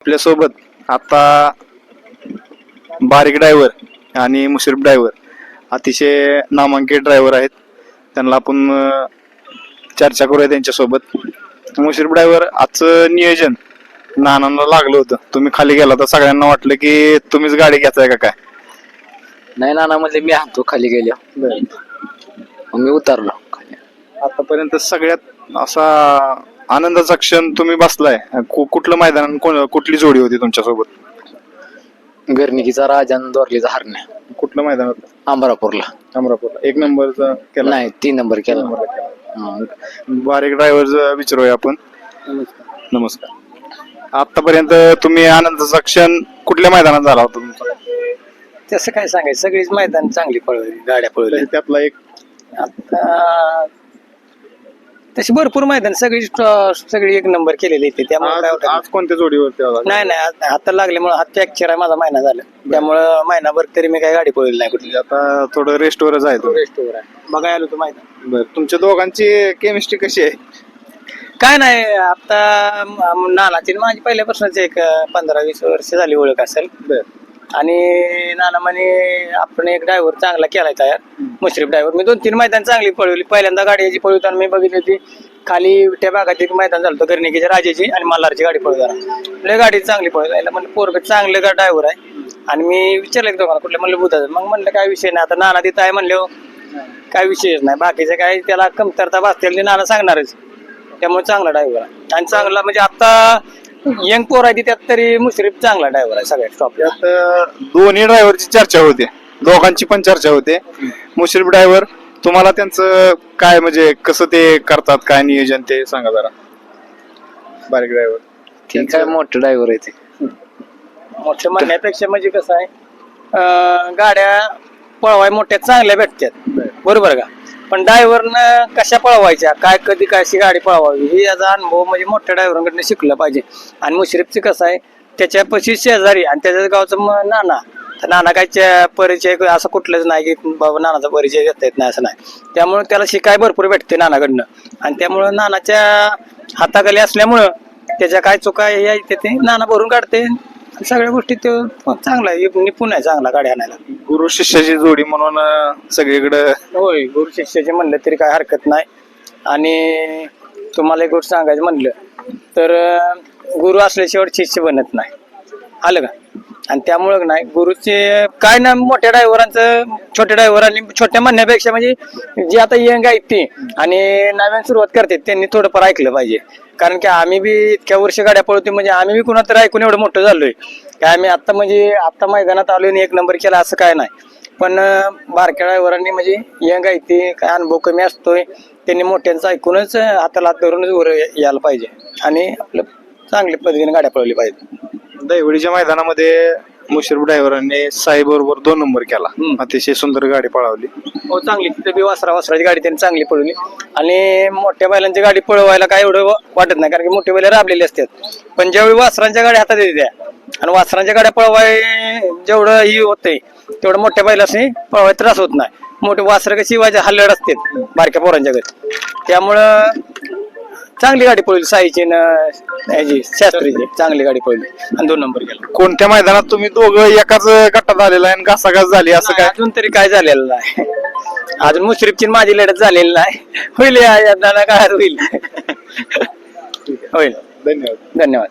आपल्यासोबत आता बारीक ड्रायव्हर आणि मुश्रीफ ड्रायव्हर अतिशय नामांकित ड्रायव्हर आहेत. त्यांना आपण चर्चा करूया त्यांच्यासोबत. मुश्रीफ ड्रायव्हर आजचं नियोजन नानांना लागलं होतं. तुम्ही खाली गेला तर सगळ्यांना वाटलं की तुम्हीच गाडी घेताय का काय? नाही ना म्हणजे मी हातो खाली मग मी उतरलो खाली. आतापर्यंत सगळ्यात असा आनंदाचा क्षण तुम्ही बसलाय. कु- कुठलं मैदान कोण- कुठली जोडी होती तुमच्यासोबत? गर्निकीचा राजा आणि दोरलीचा हरण्या. कुठलं मैदान होतं? अमरापूरला. अमरापूर एक नंबरचा केला? नाही तीन नंबर केला. हा. बारीक ड्रायव्हर विचारूया आपण. नमस्कार. आतापर्यंत तुम्ही आनंदाचा क्षण कुठल्या मैदानात झाला होता तुमचा? तसं काय सांगायचं सगळीच मैदान चांगली पळवली गाड्या पळवल्या. त्यातला एक. आता तशी भरपूर मैदान सगळी सगळी एक नंबर केलेली इथे त्यामुळे काय आज वाटत आज कोणत्या जोडीवरती आला? नाही नाही आज- हातात लागल्यामुळे हात फ्रॅक्चर आहे माझा महिना झाला. त्यामुळं महिनाभर तरी मी काही गाडी पळवली नाही कुठली. आता थोडं रेस्टवरच आहे तो. रेस्टोवर आहे. बघायला आलो तो मैदान. बर तुमच्या दोघांची केमिस्ट्री कशी आहे? काय नाही आता म- नानाची आणि माझी पहिल्यापासूनच एक पंधरा वीस वर्ष झाली ओळख असेल. बर. आणि नाना म्हणे आपण एक ड्रायव्हर चांगला केलाय तयार. मुश्रीफ ड्रायव्हर मी दोन तीन मैदान चांगली पळवली. पहिल्यांदा गाडी याची पळवताना मी बघितली होती खाली त्या भागात एक मैदान झालं होतं गर्णिकीच्या राजाची आणि मल्हारची गाडी पळवताना लय गाडी चांगली पळवायला म्हणलं पोरग चांगलं का ड्रायव्हर आहे? आणि मी विचारलं दोघांना कुठलं म्हणलं बुधाचं मग म्हणलं काय विषय नाही. आता नाना तिथं आहे म्हणलं काय विषयच नाही. बाकीचं काय त्याला कमतरता भासतील नाना सांगणारच. त्यामुळे चांगला ड्रायव्हर आहे. आणि चांगला म्हणजे आता यंग पोर आहे त्यात तरी मुश्रीफ चांगला ड्रायव्हर आहे सगळ्यात टॉपला त्यात अं, दोन्ही ड्रायव्हरची चर्चा होते. दोघांची पण चर्चा होते. मुश्रीफ ड्रायव्हर तुम्हाला त्यांचं काय म्हणजे कसं ते करतात काय नियोजन ते सांगा जरा. बारीक ड्रायव्हर ते काय मोठं ड्रायव्हर आहे ते. मोठं म्हणण्यापेक्षा म्हणजे कसं आहे अं, गाड्या पळवाय मोठ्या चांगल्या भेटतात. बरोबर का? पण ड्रायव्हरनं कशा पळवायच्या? काय कधी कशी गाडी पळवावी? हे याचा अनुभव म्हणजे मोठ्या ड्रायव्हरांकडनं शिकलं पाहिजे. आणि मुश्रीफचं कसं आहे त्याच्यापाशी शेजारी आणि त्याच्या गावचं नाना. तर नाना कायच्या परिचय असं कुठलंच नाही की बाबा नानाचा परिचय घेता येत नाही असं नाही. त्यामुळे त्याला शिकाय भरपूर भेटते नानाकडनं. आणि त्यामुळं नानाच्या हाताखाली असल्यामुळं त्याच्या काय चुका हे आहे ते- ते नाना भरून काढते. सगळ्या गोष्टी तो चांगला आहे. निपुण आहे चांगला गाडी आणायला. गुरु शिष्याची जोडी म्हणून सगळीकडं होय गुरु शिष्याचे म्हणलं तरी काय हरकत नाही. आणि तुम्हाला एक गोष्ट सांगायचं म्हणलं तर गुरु असल्याशिवाय शिष्य बनत नाही. आलं का? आणि त्यामुळं नाही गुरुचे काय ना मोठ्या ड्रायव्हरांचं छोट्या ड्रायव्हरांनी छोट्या म्हणण्यापेक्षा म्हणजे जे आता यंग आहेत ते आणि नव्याने सुरुवात करतात त्यांनी थोडंफार ऐकलं पाहिजे. कारण की आम्ही बी इतक्या वर्ष गाड्या पळवतो म्हणजे आम्ही बी कुणा तर ऐकून एवढं मोठं झालोय. काय आम्ही आता म्हणजे आता मैदानात आलो आणि एक नंबर केला असं काय नाही. पण बारक्या ड्रायव्हरांनी म्हणजे यंग आहे ते काय अनुभव कमी असतोय. त्यांनी मोठ्यांचं ऐकूनच हाताला हात धरूनच वर यायला पाहिजे. आणि आपलं चांगल्या पद्धतीने गाड्या पळवली पाहिजे दैवडीच्या मैदानामध्ये मुश्रीफ ड्रायव्हरांनी साई बरोबर दोन नंबर केला. हम्म. अतिशय सुंदर गाडी पळवली. हो चांगली. तिथे बी वासरा वासराची गाडी त्यांनी चांगली पळवली. आणि मोठ्या बैलांची गाडी पळवायला काय एवढं वा- वाटत नाही कारण की मोठे बैल राबलेले असतात. पण ज्यावेळी वासरांच्या गाड्या हातात येत्या आणि वासरांच्या गाड्या पळवाय जेवढं ही होतंय तेवढं मोठ्या बैलासनी पळवाय त्रास होत नाही. मोठे वासरं कशी वाजा हल्लड असतात बारक्या पोरांच्या घरी. त्यामुळं चांगली गाडी पळवली साईची न ह्याची शास्त्रीची चांगली गाडी पळवली आणि दोन नंबर गेला. कोणत्या मैदानात तुम्ही दोघं एकाच गटात आलेला आहे आणि घासाघास झाली असं काय? अजून तरी काय झालेलं नाही. अजून मुश्रीफची आणि माझी लढत झालेली नाही. होईल या काय होईल. होईल. धन्यवाद. धन्यवाद.